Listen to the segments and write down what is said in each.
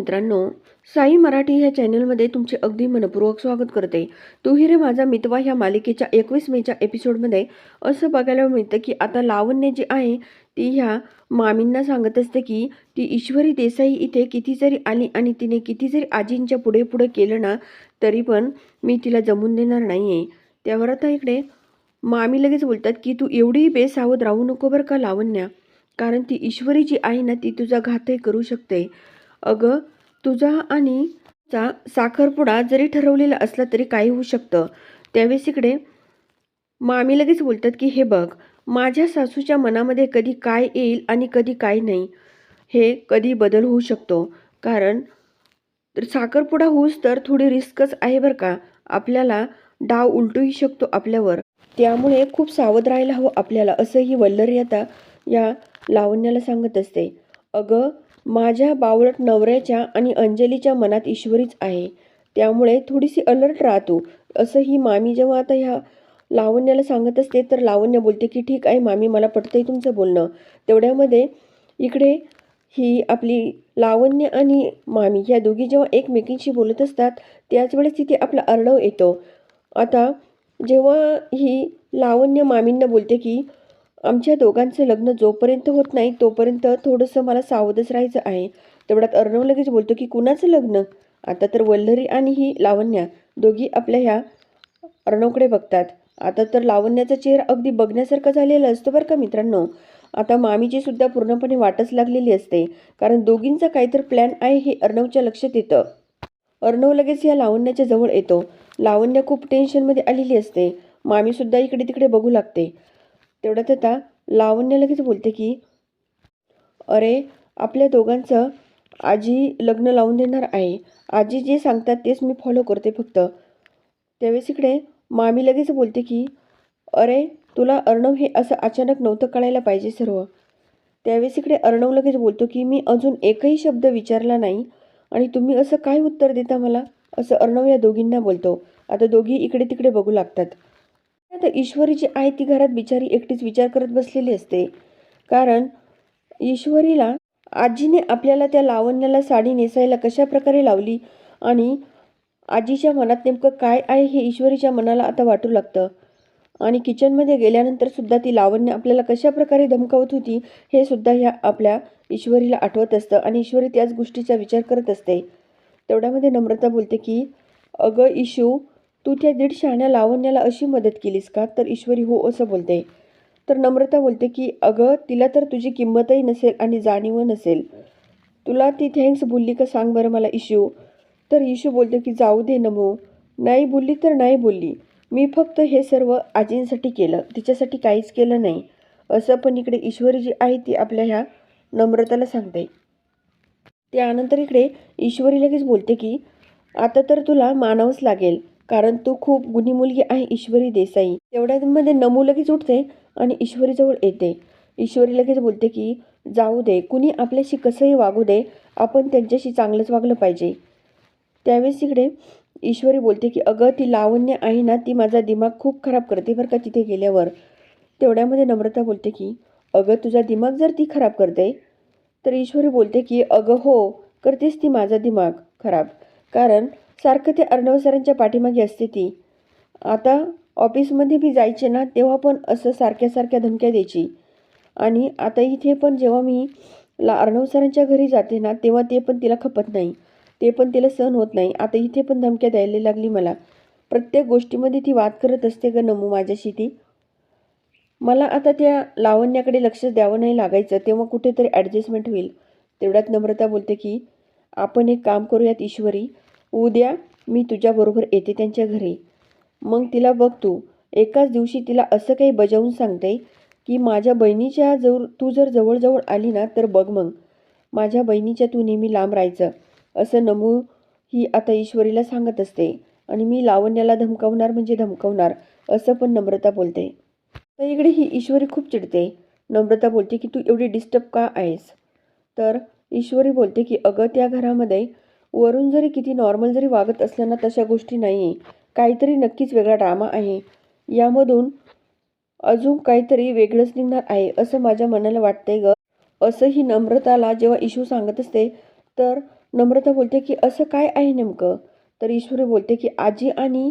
मित्रांनो साई मराठी ह्या चॅनलमध्ये तुमचे अगदी मनपूर्वक स्वागत करते. तू हि रे माझा मितवा ह्या मालिकेच्या एकवीस मेच्या एपिसोडमध्ये. असं बघायला मिळतं की आता लावण्य जी आहे ती ह्या मामींना सांगत असते की ती ईश्वरी देसाई इथे किती जरी आली आणि तिने किती जरी आजींच्या पुढे पुढे केलं ना तरी पण मी तिला जमून देणार नाही आहे त्यावर आता इकडे मामी लगेच बोलतात की तू एवढी बेसावध राहू नको बरं का लावण्या. कारण ती ईश्वरी जी आहे ना ती तुझा घातही करू शकते. अगं तुझा आणि चा साखरपुडा जरी ठरवलेला असला तरी काही होऊ शकतं. त्यावेळेस इकडे मामी लगेच बोलतात की हे बघ माझ्या सासूच्या मनामध्ये कधी काय येईल आणि कधी काय नाही हे कधी बदल होऊ शकतो. कारण तर साखरपुडा होऊस तर थोडी रिस्कच आहे बरं का. आपल्याला डाव उलटूही शकतो आपल्यावर. त्यामुळे खूप सावध राहायला हवं आपल्याला असंही वल्लरी आता या लावण्याला सांगत असते. अगं माझ्या बावळट नवऱ्याच्या आणि अंजलीच्या मनात ईश्वरीच आहे. त्यामुळे थोडीशी अलर्ट राहतो. असं ही मामी जेव्हा आता ह्या लावण्याला सांगत असते तर लावण्य बोलते की ठीक आहे मामी मला पटतंय तुमचं बोलणं. तेवढ्यामध्ये इकडे ही आपली लावण्य आणि मामी ह्या दोघी जेव्हा एकमेकींशी बोलत असतात त्याच वेळेस तिथे आपला अर्णव येतो. आता जेव्हा ही लावण्य मामींना बोलते की आमच्या दोघांचं लग्न जोपर्यंत होत नाही तोपर्यंत थोडंसं मला सावधच राहायचं आहे. तेवढ्यात अर्णव लगेच बोलतो की कुणाचं लग्न? आता तर वल्लरी आणि ही लावण्या दोघी आपल्या ह्या अर्णवकडे बघतात. आता तर लावण्याचा चेहरा अगदी बघण्यासारखा झालेला असतो बरं का मित्रांनो. आता मामीची सुद्धा पूर्णपणे वाटच लागलेली असते कारण दोघींचा काहीतरी प्लॅन आहे हे अर्णवच्या लक्षात येतं. अर्णव लगेच या लावण्याच्या जवळ येतो. लावण्य खूप टेन्शनमध्ये आलेली असते. मामीसुद्धा इकडे तिकडे बघू लागते. तेवढ्यात आता लावण्य लगेच बोलते की अरे आपल्या दोघांचं आजी लग्न लावून देणार आहे. आजी जे सांगतात तेच मी फॉलो करते फक्त. त्यावेळेस इकडे मामी लगेच बोलते की अरे तुला अर्णव हे असं अचानक नव्हतं कळायला पाहिजे सर्व. त्यावेळेस इकडे अर्णव लगेच बोलतो की मी अजून एकही शब्द विचारला नाही आणि तुम्ही असं काय उत्तर देता मला? असं अर्णव या दोघींना बोलतो. आता दोघी इकडे तिकडे बघू लागतात. आता ईश्वरी जी आहे ती घरात बिचारी एकटीच विचार करत बसलेली असते. कारण ईश्वरीला आजीने आपल्याला त्या लावण्याला साडी नेसायला कशा प्रकारे लावली आणि आजीच्या मनात नेमकं काय आहे हे ईश्वरीच्या मनाला आता वाटू लागतं. आणि किचनमध्ये गेल्यानंतर सुद्धा ती लावण्य आपल्याला कशा प्रकारे धमकावत होती हे सुद्धा ह्या आपल्या ईश्वरीला आठवत असतं आणि ईश्वरी त्याच गोष्टीचा विचार करत असते. तेवढ्यामध्ये नम्रता बोलते की अगं इशू तू त्या दीड शहाण्या लावण्याला अशी मदत केलीस का? तर ईश्वरी हो असं बोलते. तर नम्रता बोलते की अगं तिला तर तुझी किंमतही नसेल आणि जाणीव नसेल. तुला ती थँक्स बोलली का सांग बरं मला इशू तर इशू बोलते की जाऊ दे नमो. नाही बोलली तर नाही बोलली. मी फक्त हे सर्व आजींसाठी केलं. तिच्यासाठी काहीच केलं नाही. असं पण इकडे ईश्वरी जी आहे ती आपल्या ह्या नम्रताला सांगते. त्यानंतर इकडे ईश्वरी लगेच बोलते की आता तर तुला मानावंच लागेल. कारण तू खूप गुणी मुलगी आहे ईश्वरी देसाई. तेवढ्यामध्ये नमू लगेच उठते आणि ईश्वरीजवळ येते. ईश्वरी लगेच बोलते की जाऊ दे कुणी आपल्याशी कसंही वागू दे आपण त्यांच्याशी चांगलंच वागलं पाहिजे. त्यावेळेस इकडे ईश्वरी बोलते की अगं ती लावण्य आहे ना ती माझा दिमाग खूप खराब करते बरं का तिथे गेल्यावर. तेवढ्यामध्ये नम्रता बोलते की अगं तुझा दिमाग जर ती खराब करते तर ईश्वरी बोलते की अगं हो करतेच ती माझा दिमाग खराब. कारण सारखं ते अर्णव सरांच्या पाठीमागे असते ती. आता ऑफिसमध्ये मी जायचे ना तेव्हा पण असं सारख्या सारख्या धमक्या द्यायची. आणि आता इथे पण जेव्हा मी ला अर्णव सरांच्या घरी जाते ना तेव्हा ते पण तिला खपत नाही. ते पण तिला सहन होत नाही. आता इथे पण धमक्या द्यायला लागली मला. प्रत्येक गोष्टीमध्ये ती वाद करत असते ग नमू माझ्याशी ती. मला आता त्या लावण्याकडे लक्ष द्यावं नाही लागायचं तेव्हा कुठेतरी ॲडजस्टमेंट होईल. तेवढ्यात नम्रता बोलते की आपण एक काम करूयात ईश्वरी. उद्या मी तुझ्याबरोबर येते त्यांच्या घरी. मग तिला बघ तू एकाच दिवशी तिला असं काही बजावून सांगते की माझ्या बहिणीच्या जवळ तू जर जवळजवळ आली ना तर बघ मग. माझ्या बहिणीच्या तू नेहमी लांब राहायचं असं नमू ही आता ईश्वरीला सांगत असते आणि मी लावण्याला धमकावणार म्हणजे धमकावणार असं पण नम्रता बोलते. तर इकडे ही ईश्वरी खूप चिडते. नम्रता बोलते की तू एवढी डिस्टर्ब का आहेस? तर ईश्वरी बोलते की अगं त्या घरामध्ये वरून जरी किती नॉर्मल जरी वागत असल्याना तशा गोष्टी नाही आहे काहीतरी नक्कीच वेगळा ड्रामा आहे. यामधून अजून काहीतरी वेगळंच निघणार आहे असं माझ्या मनाला वाटतंय ग. असं ही नम्रताला जेव्हा इशू सांगत असते तर नम्रता बोलते की असं काय आहे नेमकं? तर ईश्वरी बोलते की आजी आणि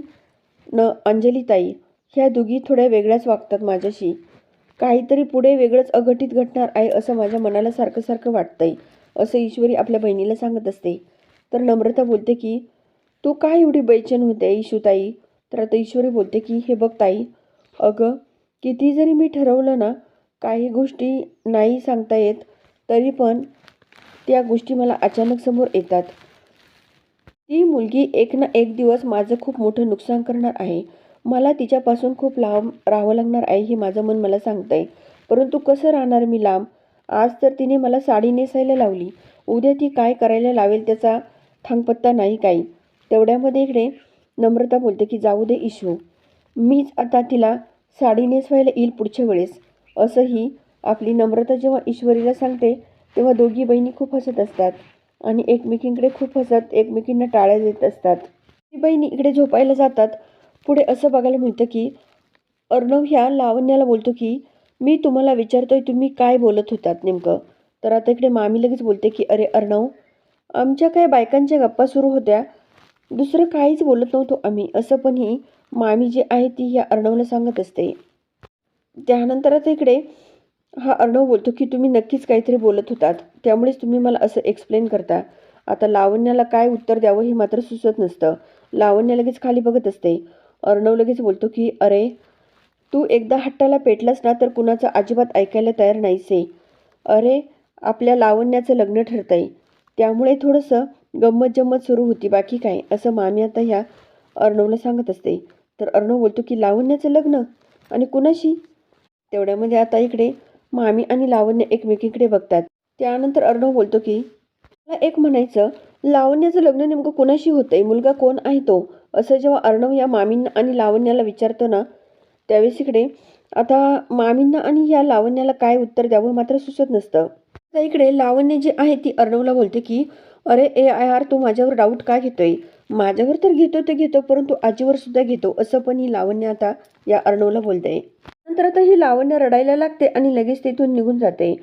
न अंजलीताई ह्या दोघी थोड्या वेगळ्याच वागतात माझ्याशी. काहीतरी पुढे वेगळंच अघटित घटणार आहे असं माझ्या मनाला सारखं सारखं वाटतंय असं ईश्वरी आपल्या बहिणीला सांगत असते. तर नम्रता बोलते की तू काय एवढी बैचेन होते इशूताई तर आता ईश्वरी बोलते की हे बघ ताई अगं किती जरी मी ठरवलं ना काही गोष्टी नाही सांगता येत तरी पण त्या गोष्टी मला अचानक समोर येतात. ती मुलगी एक ना एक दिवस माझं खूप मोठं नुकसान करणार आहे. मला तिच्यापासून खूप लांब राहावं लागणार आहे हे माझं मन मला सांगतंय. परंतु कसं राहणार मी लांब? आज तर तिने मला साडी नेसायला लावली. उद्या ती काय करायला लावेल त्याचा थांगपत्ता नाही काही. तेवढ्यामध्ये इकडे नम्रता बोलते की जाऊ दे इशू मीच आता तिला साडी नेसवायला येईल पुढच्या वेळेस. असंही आपली नम्रता जेव्हा ईश्वरीला सांगते तेव्हा दोघी बहिणी खूप हसत असतात आणि एकमेकींकडे खूप हसत एकमेकींना टाळ्या देत असतात. ती बहिणी इकडे झोपायला जातात. पुढे असं बघायला मिळतं की अर्णव ह्या लावण्याला बोलतो की मी तुम्हाला विचारतोय तुम्ही काय बोलत होतात नेमकं? तर आता इकडे मामी लगेच बोलते की अरे अर्णव आमच्या काही बायकांच्या गप्पा सुरू होत्या. दुसरं काहीच बोलत नव्हतो आम्ही असं पण ही मामी जी आहे ती ह्या अर्णवला सांगत असते. त्यानंतर आता इकडे हा अर्णव बोलतो की तुम्ही नक्कीच काहीतरी बोलत होतात त्यामुळेच तुम्ही मला असं एक्सप्लेन करता. आता लावण्याला काय उत्तर द्यावं हे मात्र सुचत नसतं. लावण्य लगेच खाली बघत असते. अर्णव लगेच बोलतो की अरे तू एकदा हट्टाला पेटलास ना तर कुणाचं अजिबात ऐकायला तयार नाहीसे. अरे आपल्या लावण्याचं लग्न ठरतंय. त्यामुळे थोडंसं गंमत जम्मत सुरू होती बाकी काय? असं मामी आता ह्या अर्णवला सांगत असते. तर अर्णव बोलतो की लावण्याचं लग्न? आणि कुणाशी? तेवढ्यामध्ये आता इकडे मामी आणि लावण्य एकमेकीकडे बघतात. त्यानंतर अर्णव बोलतो की मला एक म्हणायचं लावण्याचं लग्न नेमकं कोणाशी होतंय? मुलगा कोण आहे तो? असं जेव्हा अर्णव या मामींना आणि लावण्याला विचारतो ना त्यावेळेस इकडे आता मामींना आणि या लावण्याला काय उत्तर द्यावं मात्र सुचत नसतं. आता इकडे लावण्य जी आहे ती अर्णवला बोलते की अरे ए आय आर तू माझ्यावर डाऊट का घेतोय? माझ्यावर तर घेतो ते घेतो परंतु आजीवर सुद्धा घेतो. असं पण ही लावण्य आता या अर्णवला बोलते. नंतर आता ही लावण्य रडायला लागते आणि लगेच तिथून निघून जाते.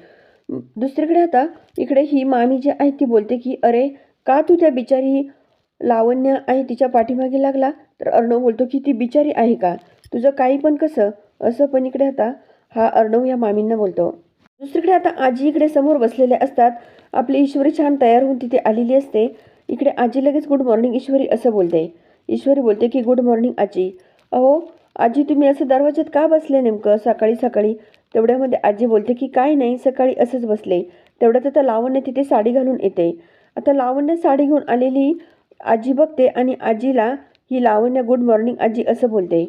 दुसरीकडे आता इकडे ही मामी जी आहे ती बोलते की अरे का तू त्या बिचारी लावण्य आहे तिच्या पाठीमागे लागला? तर अर्णव बोलतो की ती बिचारी आहे का? तुझं काही पण कसं? असं पण इकडे आता हा अर्णव या मामींना बोलतो. दुसरीकडे आता आजी इकडे समोर बसलेले असतात. आपली ईश्वरी छान तयार होऊन तिथे आलेली असते. इकडे आजी लगेच गुड मॉर्निंग ईश्वरी असं बोलते. ईश्वरी बोलते की गुड मॉर्निंग आजी. अहो आजी तुम्ही असं दरवाज्यात का बसले नेमकं? सकाळी सकाळी. तेवढ्यामध्ये आजी बोलते की काय नाही सकाळी असंच बसले. तेवढ्यात आता लावण्य तिथे साडी घालून येते. आता लावण्य साडी घेऊन आलेली आजी बघते आणि आजीला ही लावण्य गुड मॉर्निंग आजी असं बोलते.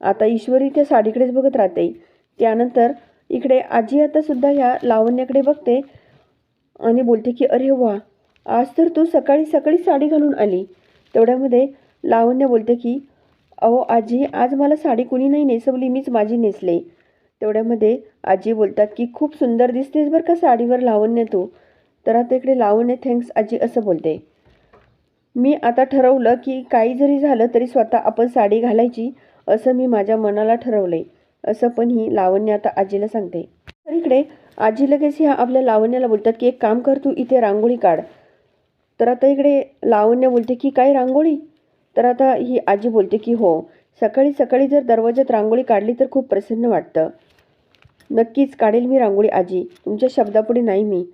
आता ईश्वरी त्या साडीकडेच बघत राहते. त्यानंतर इकडे आजी आता सुद्धा ह्या लावण्याकडे बघते आणि बोलते की अरे वा आज तर तू सकाळी सकाळी साडी घालून आली. तेवढ्यामध्ये लावण्य बोलते की अहो आजी आज मला साडी कुणी नाही नेसवली मीच माझी नेसले. तेवढ्यामध्ये आजी बोलतात की खूप सुंदर दिसतेस बरं का साडीवर लावण्य तू. तर आता इकडे लावण्य थँक्स आजी असं बोलते. मी आता ठरवलं की काही जरी झालं तरी स्वतः आपण साडी घालायची असं मी माझ्या मनाला ठरवलंय. असं पण ही लावण्य आता आजीला सांगते. तर इकडे आजी लगेच ह्या आपल्या लावण्याला बोलतात की एक काम कर तू इथे रांगोळी काढ. तर आता इकडे लावण्य बोलते की काय रांगोळी? तर आता ही आजी बोलते की हो सकाळी सकाळी जर दरवाजात रांगोळी काढली तर खूप प्रसन्न वाटतं. नक्कीच काढेल मी रांगोळी आजी. तुमच्या शब्दापुढे नाही मी.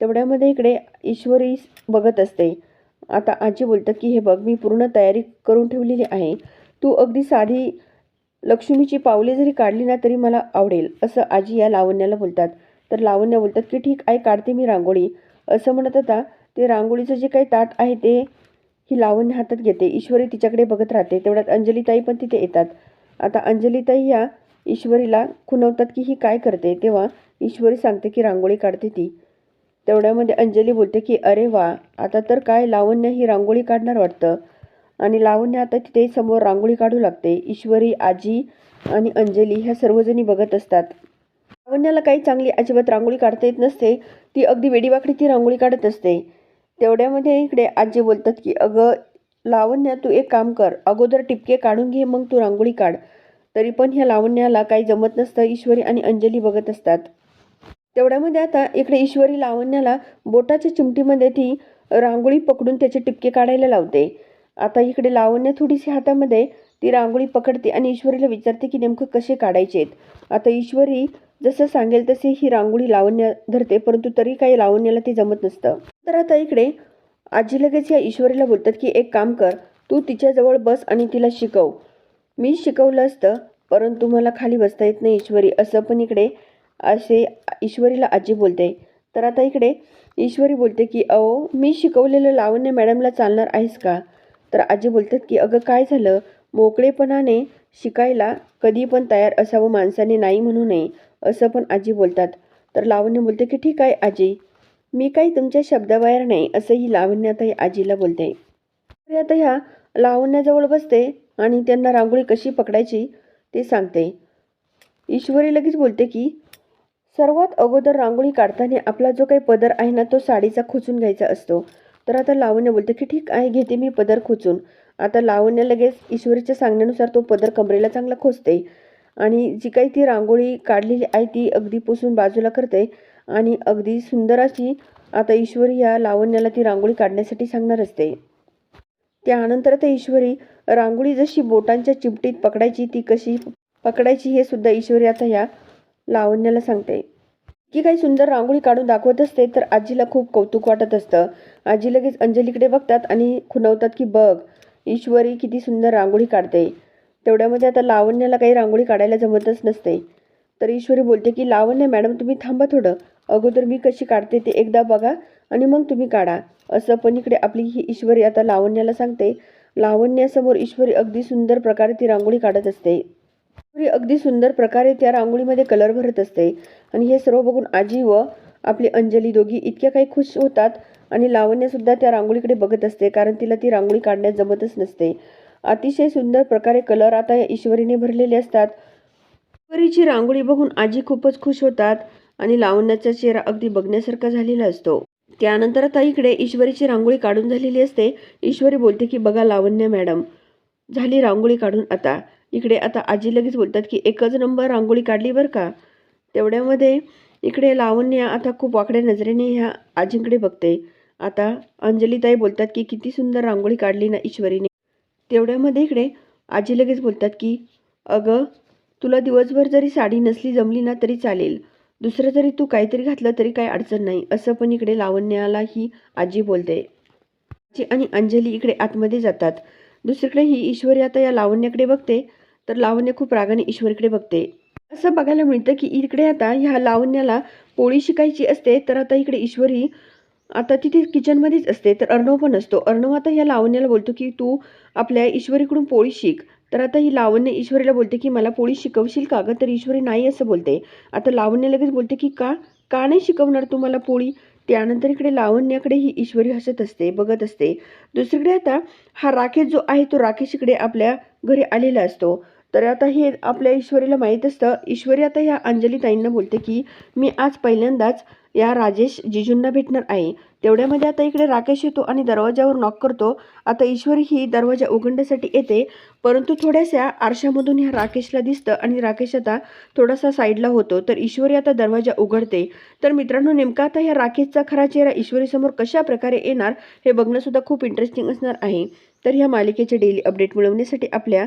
तेवढ्यामध्ये इकडे ईश्वरी बघत असते. आता आजी बोलतात की हे बघ मी पूर्ण तयारी करून ठेवलेली आहे. तू अगदी साधी लक्ष्मीची पावले जरी काढली ना तरी मला आवडेल असं आजी या लावण्याला बोलतात. तर लावण्य बोलतात की ठीक आहे काढते मी रांगोळी. असं म्हणत आता ते रांगोळीचं जे काही ताट आहे ते ही लावण्य हातात घेते. ईश्वरी तिच्याकडे बघत राहते. तेवढ्यात अंजलीताई पण तिथे येतात. आता अंजलीताई या ईश्वरीला खुनवतात की ही काय करते? तेव्हा ईश्वरी सांगते की रांगोळी काढते ती. तेवढ्यामध्ये अंजली बोलते की अरे वा आता तर काय लावण्य ही रांगोळी काढणार वाटतं? आणि लावण्या आता तिथे समोर रांगोळी काढू लागते. ईश्वरी आजी आणि अंजली ह्या सर्वजणी बघत असतात. लावण्याला काही चांगली अजिबात रांगोळी काढता येत नसते. ती अगदी वेडीवाकडी ती रांगोळी काढत असते. तेवढ्यामध्ये इकडे आजी बोलतात की अगं लावण्या तू एक काम कर. अगोदर टिपके काढून घे मग तू रांगोळी काढ. तरी पण ह्या लावण्याला काही जमत नसतं. ईश्वरी आणि अंजली बघत असतात. तेवढ्यामध्ये आता इकडे ईश्वरी लावण्याला बोटाच्या चिमटीमध्ये ती रांगोळी पकडून त्याचे टिपके काढायला लावते. आता इकडे लावण्य थोडीशी हातामध्ये ती रांगोळी पकडते आणि ईश्वरीला विचारते की नेमकं कसे काढायचे आहेत. आता ईश्वरी जसं सांगेल तसे ही रांगोळी लावण्य धरते परंतु तरी काही लावण्याला ते जमत नसतं. तर आता इकडे आजी लगेच या ईश्वरीला बोलतात की एक काम कर तू तिच्याजवळ बस आणि तिला शिकव. मी शिकवलं असतं परंतु मला खाली बसता येत नाही ईश्वरी. असं पण इकडे असे ईश्वरीला आजी बोलते. तर आता इकडे ईश्वरी बोलते की अहो मी शिकवलेलं लावण्य मॅडमला चालणार आहेस का? तर आजी बोलतात की अगं काय झालं? मोकळेपणाने शिकायला कधी पण तयार असावं माणसाने नाही म्हणू नये असं पण आजी बोलतात. तर लावण्य बोलते की ठीक आहे आजी. मी काही तुमच्या शब्दाबाहेर नाही असंही लावण्यातही लावण्य आता आजीला बोलते. आता ह्या लावण्याजवळ बसते आणि त्यांना रांगोळी कशी पकडायची ते सांगते. ईश्वरी लगेच बोलते की सर्वात अगोदर रांगोळी काढताना आपला जो काही पदर आहे ना तो साडीचा खोचून घ्यायचा असतो. तर आता लावण्य बोलते की ठीक आहे घेते मी पदर खोचून. आता लावण्य लगेच ईश्वरीच्या सांगण्यानुसार तो पदर कमरेला चांगला खोचते. आणि जी काही ती रांगोळी काढलेली आहे ती अगदी पुसून बाजूला करते. आणि अगदी सुंदर अशी आता ईश्वरी या लावण्याला ती रांगोळी काढण्यासाठी सांगणार असते. त्यानंतर आता ईश्वरी रांगोळी जशी बोटांच्या चिमटीत पकडायची ती कशी पकडायची हे सुद्धा ईश्वरी आता या लावण्याला सांगते. की काही सुंदर रांगोळी काढून दाखवत असते तर आजीला खूप कौतुक वाटत असतं. आजी लगेच अंजलीकडे बघतात आणि खुणवतात की बघ ईश्वरी किती सुंदर रांगोळी काढते. तेवढ्यामध्ये आता लावण्याला काही रांगोळी काढायला जमतच नसते. तर ईश्वरी बोलते की लावण्य मॅडम तुम्ही थांबा थोडं. अगोदर मी कशी काढते ते एकदा बघा आणि मग तुम्ही काढा. असं पण इकडे आपली ही ईश्वरी आता लावण्याला सांगते. लावण्यासमोर ईश्वरी अगदी सुंदर प्रकारे ती रांगोळी काढत असते. अगदी सुंदर प्रकारे त्या रांगोळीमध्ये कलर भरत असते. आणि हे सर्व बघून आजी व आपली अंजली दोघी इतक्या काही खुश होतात आणि लावण्यासुद्धा त्या रांगोळीकडे बघत असते कारण तिला ती रांगोळी काढण्यात जमतच नसते. अतिशय सुंदर प्रकारे कलर आता या ईश्वरीने भरलेले असतात. ईश्वरीची रांगोळी बघून आजी खूपच खुश होतात आणि लावण्याचा चेहरा अगदी बघण्यासारखा झालेला असतो. त्यानंतर आता इकडे ईश्वरीची रांगोळी काढून झालेली असते. ईश्वरी बोलते की बघा लावण्य मॅडम झाली रांगोळी काढून आता. इकडे आता आजी लगेच बोलतात की एकच नंबर रांगोळी काढली बरं का. तेवढ्यामध्ये इकडे लावण्या आता खूप वाकड्या नजरेने ह्या आजींकडे बघते. आता अंजलीताई बोलतात की किती सुंदर रांगोळी काढली ना ईश्वरीने. तेवढ्यामध्ये इकडे आजी लगेच बोलतात की अगं तुला दिवसभर जरी साडी नसली जमली ना तरी चालेल. दुसरं जरी तू काहीतरी घातलं तरी काही अडचण नाही. असं पण इकडे लावण्याला ही आजी बोलते. आजी आणि अंजली इकडे आतमध्ये जातात. दुसरीकडे ही ईश्वरी आता या लावण्याकडे बघते. तर लावण्य खूप रागाने ईश्वरीकडे बघते. असं बघायला मिळतं की इकडे आता ह्या लावण्याला पोळी शिकायची असते तर आता इकडे ईश्वरी आता तिथे किचनमध्येच असते तर अर्णव पण असतो. अर्णव आता ह्या लावण्याला बोलतो की तू आपल्या ईश्वरीकडून पोळी शिक. तर आता ही लावण्य ईश्वरीला बोलते की मला पोळी शिकवशील का गं? तर ईश्वरी नाही असं बोलते. आता लावण्य लगेच बोलते की का? का नाही शिकवणार तू मला पोळी? त्यानंतर इकडे लावण्याकडे ही ईश्वरी हसत असते बघत असते. दुसरीकडे आता हा राकेश जो आहे तो राकेश इकडे आपल्या घरी आलेला असतो. तर आता हे आपल्या ईश्वरीला माहीत असतं. ईश्वरी आता ह्या अंजली ताईंना बोलते की मी आज पहिल्यांदाच या राजेश जिजूंना भेटणार आहे. तेवढ्यामध्ये आता इकडे राकेश येतो आणि दरवाजावर नॉक करतो. आता ईश्वरी ही दरवाजा उघडण्यासाठी येते. परंतु थोड्याशा आरशामधून ह्या राकेशला दिसतं आणि राकेश आता थोडासा साईडला होतो. तर ईश्वरी आता दरवाजा उघडते. तर मित्रांनो नेमका आता ह्या राकेशचा खरा चेहरा ईश्वरीसमोर कशा प्रकारे येणार हे बघणंसुद्धा खूप इंटरेस्टिंग असणार आहे. तर ह्या मालिकेचे डेली अपडेट मिळवण्यासाठी आपल्या